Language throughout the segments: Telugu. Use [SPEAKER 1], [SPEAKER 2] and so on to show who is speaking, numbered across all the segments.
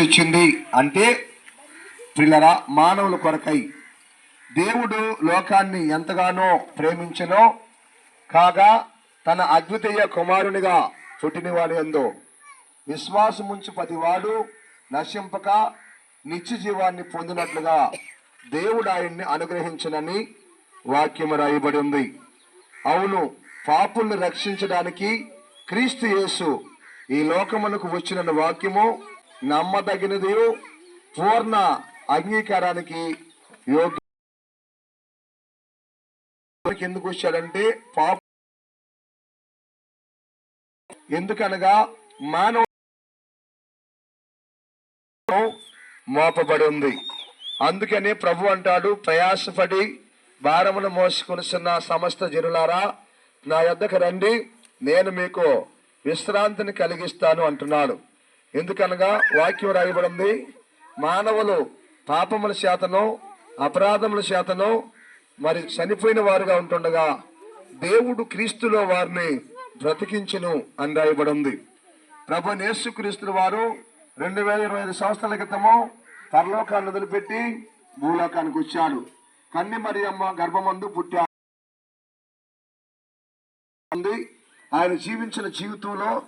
[SPEAKER 1] వచ్చింది అంటే పిల్లరా మానవుల కొరకై దేవుడు లోకాన్ని ఎంతగానో ప్రేమించనో కాగా తన అద్వితీయ కుమారునిగా పుట్టినవాడు ఎందో విశ్వాసముంచు ప్రతివాడు నశింపక నిత్య జీవాన్ని పొందినట్లుగా దేవుడు ఆయన్ని అనుగ్రహించనని వాక్యము రాయబడి ఉంది. అవును పాపుల్ని రక్షించడానికి క్రీస్తు యేసు ఈ లోకమునకు వచ్చిన వాక్యము నమ్మదగినది పూర్ణ అంగీకారానికి యోగ్య ఎందుకు వచ్చాడంటే పాప ఎందుకనగా మానవ మోపబడి ఉంది. అందుకనే ప్రభు అంటాడు ప్రయాసపడి భారమును మోసుకొనిస్తున్న సమస్త జనులారా నా యొద్దకు రండి నేను మీకు విశ్రాంతిని కలిగిస్తాను అంటున్నాడు. ఎందుకనగా వాక్యం రాయబడింది మానవులు పాపముల చేతను అపరాధముల చేతను మరి చనిపోయిన వారుగా ఉంటుండగా దేవుడు క్రీస్తులో వారిని బ్రతికించును అని రాయబడింది. ప్రభు యేసు క్రీస్తుల వారు రెండు వేల ఇరవై ఐదు సంవత్సరాల క్రితము పరలోకాన్ని వదిలిపెట్టి భూలోకానికి వచ్చాడు కన్ని మరియమ్మ గర్భమందు పుట్టాడు ఆయన జీవించిన జీవితంలో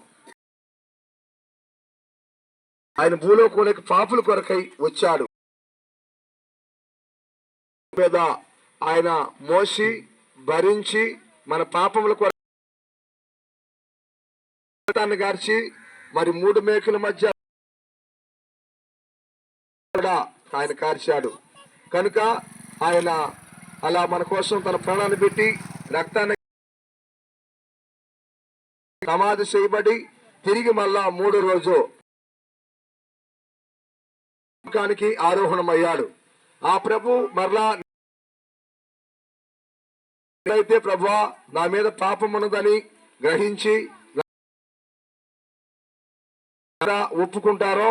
[SPEAKER 1] ఆయన భూలోకంలోకి పాపుల కొరకై వచ్చాడు. మీద ఆయన మోసి భరించి మన పాపముల కొరకాన్ని గార్చి మరి మూడు మేకుల మధ్య కూడా ఆయన కార్చాడు. కనుక ఆయన అలా మన కోసం తన ప్రాణాన్ని పెట్టి రక్తాన్ని సమాధి చేయబడి తిరిగి మళ్ళా మూడు రోజు లోకానికి ఆరోహణమయ్యాడు. ఆ ప్రభు మరలా అయితే ప్రభు నా మీద పాపం ఉన్నదని గ్రహించి ఒప్పుకుంటారో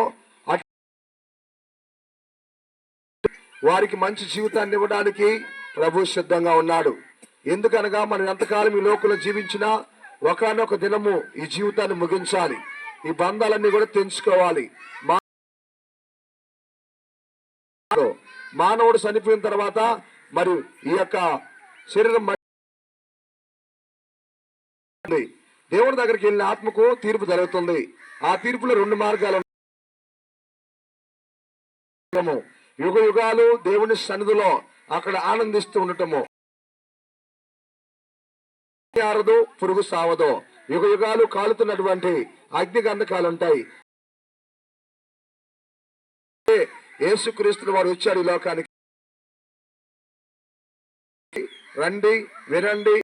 [SPEAKER 1] వారికి మంచి జీవితాన్ని ఇవ్వడానికి ప్రభు సిద్ధంగా ఉన్నాడు. ఎందుకనగా మనం ఎంతకాలం ఈ లోకంలో జీవించినా ఒకనొక దినము ఈ జీవితాన్ని ముగించాలి. ఈ బంధాలన్నీ కూడా తెంచుకోవాలి. మానవుడు. చనిపోయిన తర్వాత మరి ఈ యొక్క శరీరం దేవుడి దగ్గరికి వెళ్ళిన ఆత్మకు తీర్పు జరుగుతుంది. ఆ తీర్పులో రెండు మార్గాలు యుగ యుగాలు దేవుని సన్నిధిలో అక్కడ ఆనందిస్తూ ఉండటము. ఆరదు పురుగు సావదు. యుగ యుగాలు కాలుతున్నటువంటి అగ్నిగంధకాలు ఉంటాయి. యేసుక్రీస్తులు వారు వచ్చారు ఈ లోకానికి. రండి వినండి.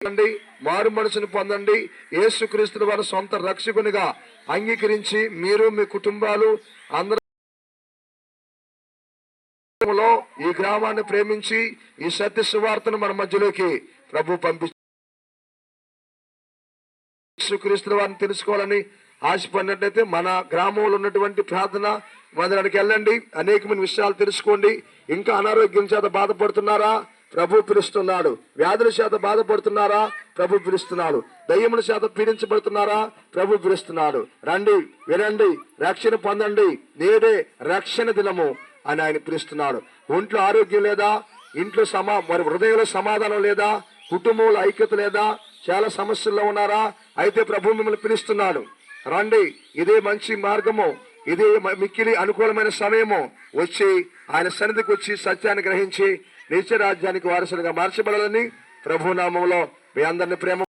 [SPEAKER 1] పొందండి మారు మనసును పొందండి. యేసుక్రీస్తుని వారి సొంత రక్షకునిగా అంగీకరించి మీరు మీ కుటుంబాలు అందరూ ఈ గ్రామాన్ని ప్రేమించి ఈ సత్య సువార్తను మన మధ్యలోకి ప్రభు పంపి యేసుక్రీస్తుని వారిని తెలుసుకోవాలని ఆశపడినట్లయితే మన గ్రామంలో ఉన్నటువంటి ప్రార్థన మందిరానికి వెళ్ళండి. అనేకమైన విషయాలు తెలుసుకోండి. ఇంకా అనారోగ్యం చేత బాధపడుతున్నారా? ప్రభు పిలుస్తున్నాడు. వ్యాధుల చేత బాధపడుతున్నారా? ప్రభు పిలుస్తున్నాడు. దయ్యముల చేత పీడించబడుతున్నారా? ప్రభు పిలుస్తున్నాడు. రండి వినండి రక్షణ పొందండి. నేడే రక్షణ దినము అని ఆయన పిలుస్తున్నాడు. ఒంట్లో ఆరోగ్యం లేదా? ఇంట్లో సమా మరి హృదయంలో సమాధానం లేదా? కుటుంబంలో ఐక్యత లేదా? చాలా సమస్యల్లో ఉన్నారా? అయితే ప్రభు మిమ్మల్ని పిలుస్తున్నాడు. రండి ఇదే మంచి మార్గము ఇదే మ- మిక్కిలి అనుకూలమైన సమయము. వచ్చి ఆయన సన్నిధికి వచ్చి సత్యాన్ని గ్రహించి నిత్య రాజ్యానికి వారసులుగా మార్చబడాలని ప్రభు నామంలో మీ అందరిని ప్రేమ